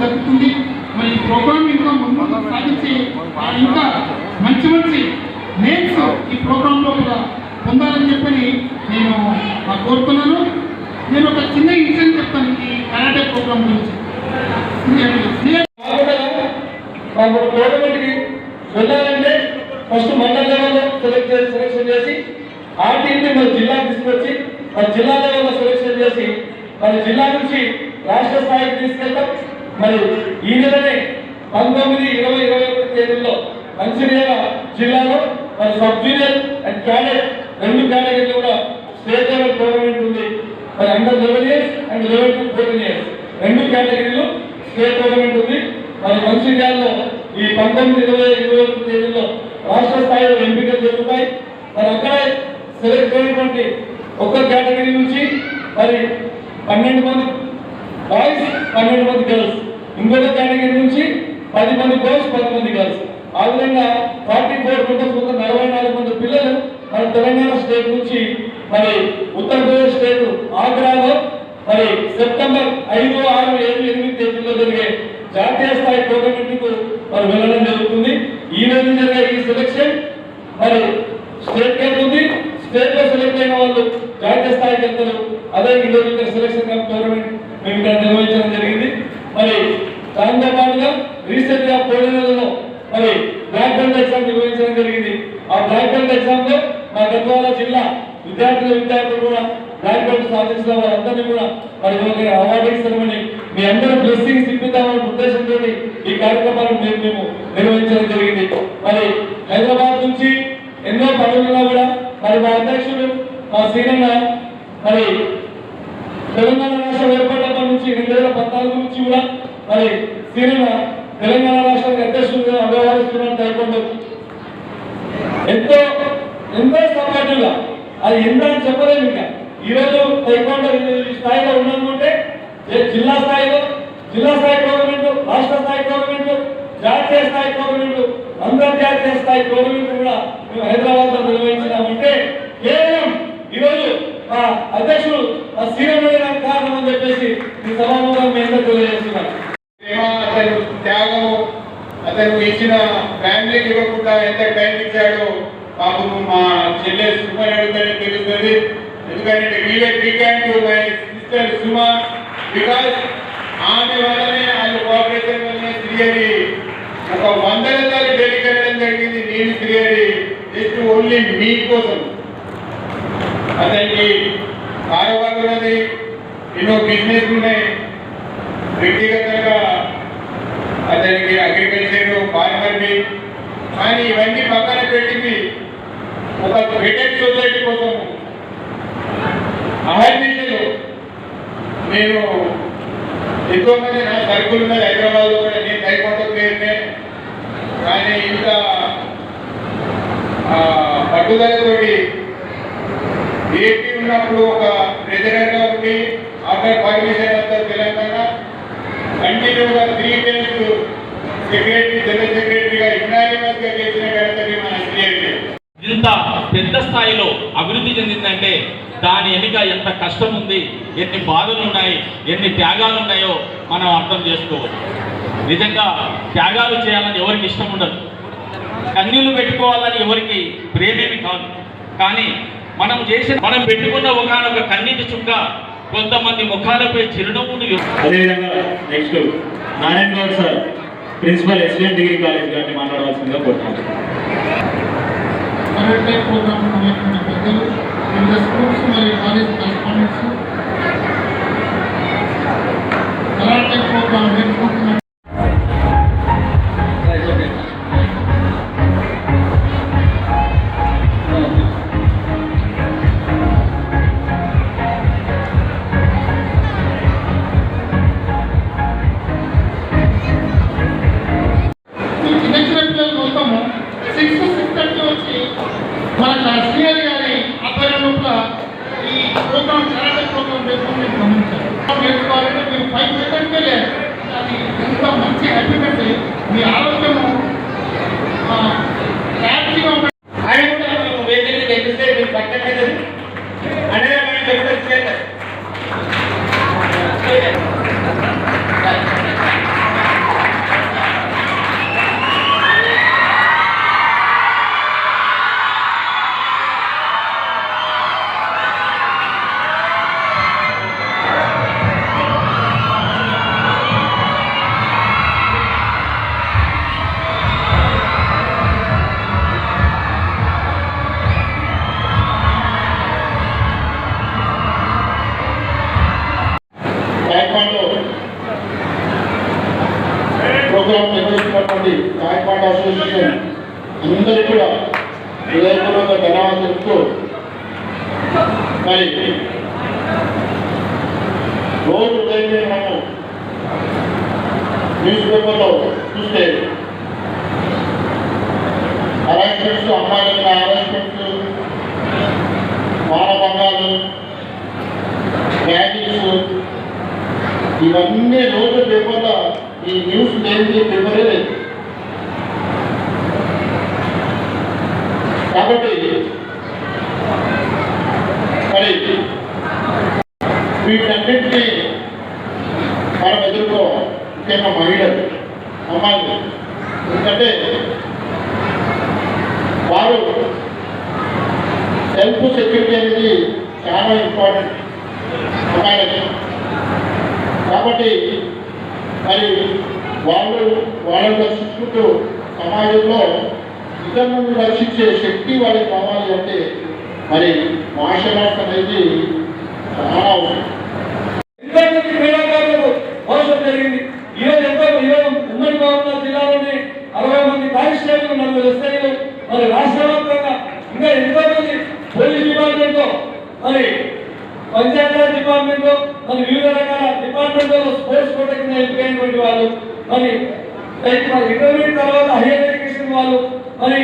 జరుగుతుంది మరి ఈ ప్రోగ్రామ్ ఇంకా ముందు సాధించి ఇంకా మంచి మంచి నేమ్స్ ఈ ప్రోగ్రామ్ కూడా పొందాలని చెప్పని నేను కోరుతున్నాను. నేను ఒక చిన్న ఇన్సిడెంట్ చెప్తాను ఈ కరాటే ప్రోగ్రామ్ గురించి. టోర్నమెంట్కి వెళ్ళాలంటే ఫస్ట్ మండల లెవెల్లో సెలెక్ట్ చేసి సెలెక్షన్ చేసి ఆ టీంని మన జిల్లాకు తీసుకొచ్చి మన జిల్లా లెవెల్లో సెలెక్షన్ చేసి మన జిల్లా నుంచి రాష్ట్ర స్థాయికి తీసుకెళ్తాం. మరి ఈ నెలనే పంతొమ్మిది ఇరవై ఇరవై ఒకటి తేదీల్లో మంచిర్యాల జిల్లాలో మరి సబ్ జూనియర్ అండ్ క్యాడెట్ రెండు కేటగిరీలు కూడా స్టేట్ లెవెల్ టోర్నమెంట్ ఉంది. మరి under eleven years and eleven to fourteen years. రెండు కేటగిరీలు స్టేట్ టోర్నమెంట్ ఉంది. మరి మంచిర్యాలలో ఈ పంతొమ్మిది ఇరవై ఇరవై ఒకటి తేదీలో రాష్ట్ర స్థాయిలో ఎంపికలు జరుగుతాయి. మరి అక్కడే సెలెక్ట్ అయినటువంటి ఒక్క కేటగిరీ నుంచి మరి పన్నెండు మంది బాయ్స్ పన్నెండు మంది గర్ల్స్. ఇంకొక కేటగిరీ నుంచి పది మంది బాయ్స్ పది మంది గర్ల్స్. ఆ విధంగా ఫార్టీ ఫోర్ మెంబర్స్ మొత్తం నలభై నాలుగు మంది పిల్లలు మన తెలంగాణ స్టేట్ నుంచి మరి ఉత్తరప్రదేశ్ స్టేట్ ఆగ్రాలో మరి సెప్టెంబర్ ఐదు ఆరు ఏడు ఎనిమిది తేదీలో జరిగే జాతీయ స్థాయి టోర్నమెంట్కు మరి వెళ్ళడం జరుగుతుంది. ఈ రోజు జరిగే ఈ సెలక్షన్ మరి స్టేట్ క్యాంప్ ఉంది స్టేట్లో సెలెక్ట్ అయిన వాళ్ళు జాతీయ స్థాయికి వెళ్తారు అదే ఈ రోజు ఇక్కడ సెలక్షన్ క్యాంప్ టోర్నమెంట్ మేము ఇక్కడ నిర్వహించడం జరిగింది మరి దాంతో పాటుగా రీసెంట్గా పోయిన నెలలో మరి బ్లాక్ బెల్ట్ ఎగ్జామ్ నిర్వహించడం జరిగింది. ఆ బ్లాక్ బెల్ట్ ఎగ్జామ్లో మా గద్వాల జిల్లా విద్యార్థుల విద్యార్థులు కూడా బ్లాక్ బెల్ట్ సాధించిన వారందరినీ కూడా మరి ఒక అవార్డింగ్ సెరమనీ మీ అందరూ బ్లెస్సింగ్స్ ఇప్పిద్దామనే ఉద్దేశంతో ఈ కార్యక్రమాలను మేము మేము నిర్వహించడం జరిగింది. మరి హైదరాబాద్ నుంచి ఎన్నో పనులున్నా కూడా మరి మా అధ్యక్షుడు మా సీనన్న మరి తెలంగాణ రాష్ట్రం ఏర్పడినప్పటి నుంచి రెండు వేల పద్నాలుగు నుంచి కూడా మరి సీనన్న తెలంగాణ రాష్ట్రానికి అధ్యక్షుడిగా వ్యవహరిస్తున్న టైకోండో ఎంతో ఎంతో సపోర్టివ్గా అది ఎంత అని చెప్పలేము ఇంకా. ఈ రోజు స్థాయిలో ఉన్నామంటే ఏ జిల్లా స్థాయిలో జిల్లా స్థాయి టోర్నమెంట్ రాష్ట్ర స్థాయి టోర్నమెంట్ జాతీయ స్థాయి టోర్నమెంట్ అంతర్జాతీయ స్థాయి టోర్నమెంట్ కూడా మేము హైదరాబాద్లో నిర్వహించినామంటే కేవలం ఈరోజు మా అధ్యక్షుడు మా సీఎం కారణం అని చెప్పేసి ఈ సభాముఖంగా మీ అందరూ త్యాగము అతను ఇచ్చిన ఫ్యామిలీకి ఇవ్వకుండా ఎంత టైం ఇచ్చాడో మాకు మా చెల్లె సుమ అడుగుతానే తెలుస్తుంది. ఎందుకంటే వీవే cricket my sister Suma because ఆమె వల్లనే వాళ్ళు కోఆపరేషన్ వల్లనే శ్రీహరి ఒక వందల సార్లు ఢిల్లీకి జరిగింది. నేను శ్రీహరి జస్ట్ ఓన్లీ మీ కోసం. అతనికి కారోబార్ ఉన్నది ఎన్నో బిజినెస్ ఉన్నాయి. వ్యక్తిగతంగా అతనికి అగ్రికల్చర్ ఫార్మర్ని కానీ ఇవన్నీ పక్కన పెట్టింది ఒక క్రికెట్ సొసైటీ కోసం. అహర్నిశలు నేను ఎక్కువ మంది నా సరుకులు ఉన్నది హైదరాబాద్లో కూడా నేను తైకొండ పేరునే. కానీ ఇంకా పట్టుదలతోటి ఏపీ ఉన్నప్పుడు ఒక ప్రెసిడెంట్గా ఉండి ఆఫ్టర్ పర్మిషన్ అంతా తెలంగాణ కంటిన్యూగా త్రీ టైమ్స్ సెక్రటరీ జనరల్ సెక్రటరీగా యునానిమస్గా చేసిన ఘనతని మన శ్రీహరి ఇంత పెద్ద స్థాయిలో అభివృద్ధి చెందిందంటే దాని వెనుక ఎంత కష్టం ఉంది ఎన్ని బాధలు ఉన్నాయి ఎన్ని త్యాగాలు ఉన్నాయో మనం అర్థం చేసుకోవచ్చు. నిజంగా త్యాగాలు చేయాలని ఎవరికి ఇష్టం ఉండదు. కన్నీళ్ళు పెట్టుకోవాలని ఎవరికి ప్రేమేమి కాదు. కానీ మనం చేసిన మనం పెట్టుకున్న ఒకనొక కన్నీటి చుక్క కొంతమంది ముఖాలపై చిరునవ్వును అదేవిధంగా next Narayana Goud sir principal SVN degree college గారిని మాట్లాడవలసిందిగా కోరుతున్నాను. పెద్దలు వివిధ స్కూల్స్ మరియు కాలేజ్ కరెస్పాండెంట్స్. కరాటే ప్రోగ్రామ్ రోజు ఉదయం మనము న్యూస్ పేపర్లో చూస్తే అరేంజ్మెంట్స్ అమ్మాయిల మీద అరెస్ట్మెంట్స్ మానభంగాలు ర్యాగింగ్స్ ఇవన్నీ రోజు పేపర్లో ఈ న్యూస్ లేని పేపరే లేదు కాబట్టి మరి వీటన్నింటినీ మనం ఎదుర్కోవాలి ముఖ్యంగా మహిళలు అమ్మాయిలు ఎందుకంటే వారు సెల్ఫ్ సెక్యూరిటీ అనేది చాలా ఇంపార్టెంట్ అమ్మాయిలకి కాబట్టి మరి వాళ్ళు వాళ్ళని రక్షించుకుంటూ సమాజంలో ఇతరులను రక్షించే శక్తి వాళ్ళకి కావాలి అంటే మరి మార్షల్ ఆర్ట్స్ అనేది చాలా అవసరం ఎంతోమంది క్రీడాకారులకు అవసరం జరిగింది ఈ రోజు ఎంతో ఈరోజు ఉమ్మడి గోదావరి జిల్లాలోని అరవై మంది కానిస్టేబుల్ నలుగురు ఎస్ఐలు మరి రాష్ట్ర వ్యాప్తంగా ఇంకా ఎంతో మంది పోలీస్ డిపార్ట్మెంట్ మరి పంచాయతీరాజ్ డిపార్ట్మెంట్ మరి వివిధ రకాల డిపార్ట్మెంట్ స్పోర్ట్స్ కోట కింద ఎంపికైనటువంటి వాళ్ళు మరి రిటైర్మెంట్ తర్వాత హైయర్ ఎడ్యుకేషన్ వాళ్ళు మరి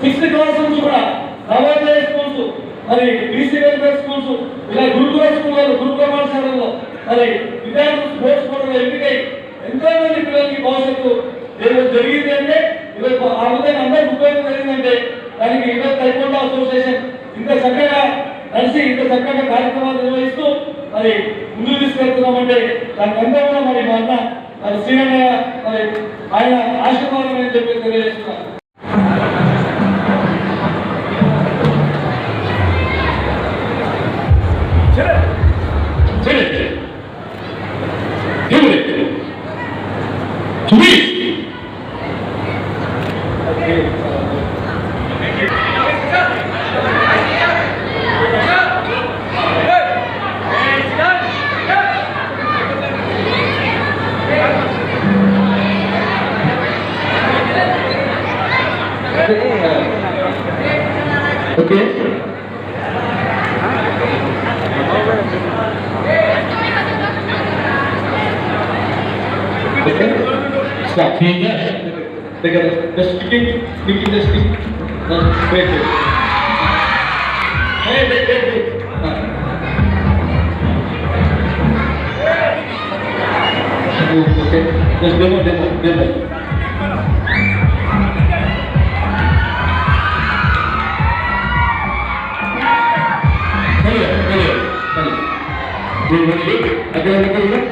సిక్స్త్ క్లాస్ నుంచి కూడా నవోదయ స్కూల్స్ మరి బీసీ వెల్ఫేర్ స్కూల్స్ ఇలా గురుకుల స్కూళ్ళలో గురుకుల పాఠశాలలో మరి విద్యార్థులు స్పోర్ట్స్ కోటలో ఎంపికై ఎంతో మంది పిల్లలకి భవిష్యత్తు ఏదో జరిగింది అంటే ఈరోజు ఆ విధంగా అందరికి ఉపయోగం జరిగిందంటే దానికి ఈరోజు తైకొండ అసోసియేషన్ ఇంత చక్కగా కలిసి ఇంత చక్కగా కార్యక్రమాలు నిర్వహిస్తూ మరి ముందు తీసుకెళ్తున్నామంటే దానికి అంతా కూడా మరి మా అన్న మరి శ్రీరంగ మరి ఆయన ఆశీర్వాదం అని చెప్పి తెలియజేస్తున్నారు. Okay Stop. Being yes. They get the sticking, sticking the stick. That's great. Hey, wait, wait, wait. Okay, just demo, demo, demo. निकल निकल निकल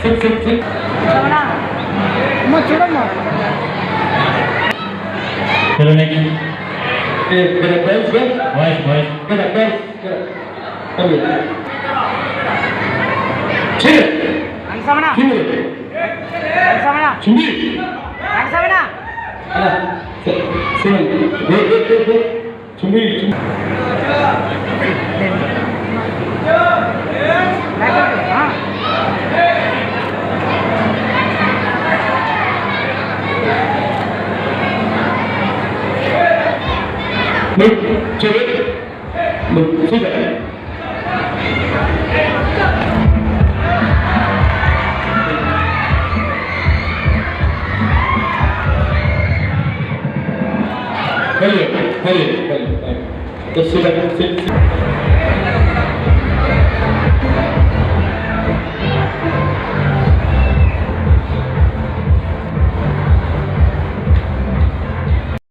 सिप सिप सिप मत छोड़ो मत चलो नेक्स्ट मेरा बेल्स बेल वॉइस वॉइस मेरा बेल्स कभी ठीक 안사마나 안사마나 준비 안사마나 하나 둘셋넷넷넷 준비 준비 嗯这边嗯谢谢嗯好的可以可以可以可以这是个东西